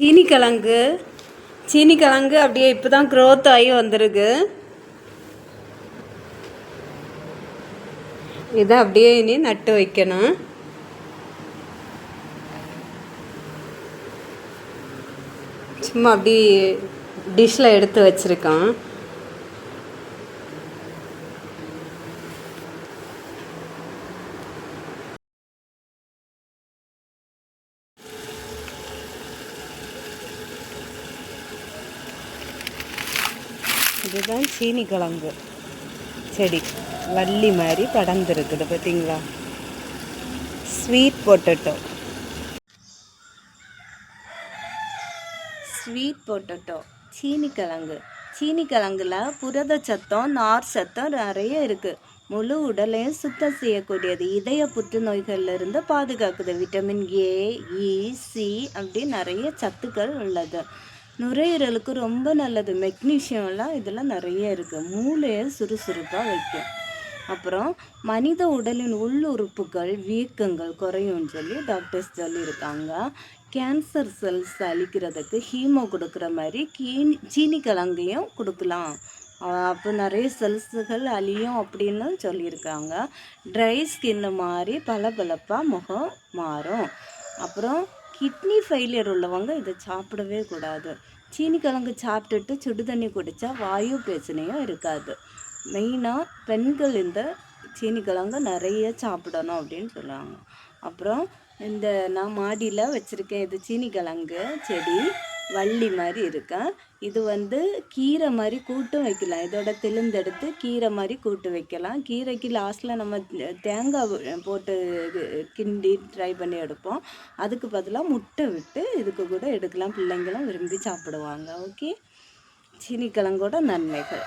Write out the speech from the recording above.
சீனி கிழங்கு சீனி கிழங்கு அப்படியே இப்போ தான் க்ரோத் ஆகி வந்திருக்கு. இதை அப்படியே இனி நட்டு வைக்கணும். சும்மா அப்படி டிஷ்ஷில் எடுத்து வச்சுருக்கோம். இதுதான் சீனி கிழங்கு செடி. வள்ளி மாதிரி படர்ந்துருக்குது பார்த்தீங்களா? ஸ்வீட் பொட்டட்டோ ஸ்வீட் பொட்டட்டோ சீனி கிழங்கு சீனி கிழங்குல புரத சத்தம் நார் சத்தம் நிறைய இருக்குது முழு உடலையும் சுத்தம் செய்யக்கூடியது. இதய புற்றுநோய்கள்லேருந்து பாதுகாக்குது. விட்டமின் ஏ இ சி அப்படி நிறைய சத்துக்கள் உள்ளது. நுரையீரலுக்கு ரொம்ப நல்லது. மெக்னீஷியம்லாம் இதெல்லாம் நிறைய இருக்குது மூளையை சுறுசுறுப்பாக வைக்கும். அப்புறம் மனித உடலின் உள் உறுப்புகள் வீக்கங்கள் குறையும்னு சொல்லி டாக்டர்ஸ் சொல்லியிருக்காங்க. கேன்சர் செல்ஸ் அழிக்கிறதுக்கு ஹீமோ கொடுக்குற மாதிரி கீனி சீனி கிழங்கையும் கொடுக்கலாம் அப்போ நிறைய செல்ஸுகள் அழியும் அப்படின்னு சொல்லியிருக்காங்க. ட்ரை ஸ்கின்னு மாதிரி பளபளப்பாக முகம் மாறும். அப்புறம் கிட்னி ஃபெயிலியர் உள்ளவங்க இதை சாப்பிடவே கூடாது. சீனி கிழங்கு சாப்பிட்டுட்டு சுடு தண்ணி குடித்தா வாயு பிரச்சனையும் இருக்காது. மெயினாக பெண்கள் இந்த சீனி கிழங்கு நிறைய சாப்பிடணும் அப்படின்னு சொல்லுவாங்க அப்புறம் இந்த நான் மாடியில் வச்சுருக்கேன் இது சீனி கிழங்கு செடி. வள்ளி மாதிரி இருக்கும் இது வந்து கீரை மாதிரி கூட்டும் வைக்கலாம். இதோட தெளிந்தெடுத்து கீரை மாதிரி கூட்டு வைக்கலாம். கீரைக்கு லாஸ்ட்டில் நம்ம தேங்காய் போட்டு இது கிண்டி ட்ரை பண்ணி எடுப்போம். அதுக்கு பதிலாக முட்டை விட்டு இதுக்கு கூட எடுக்கலாம். பிள்ளைங்களும் விரும்பி சாப்பிடுவாங்க. ஓகே சீனிக்கிழங்கோட நன்மைகள்.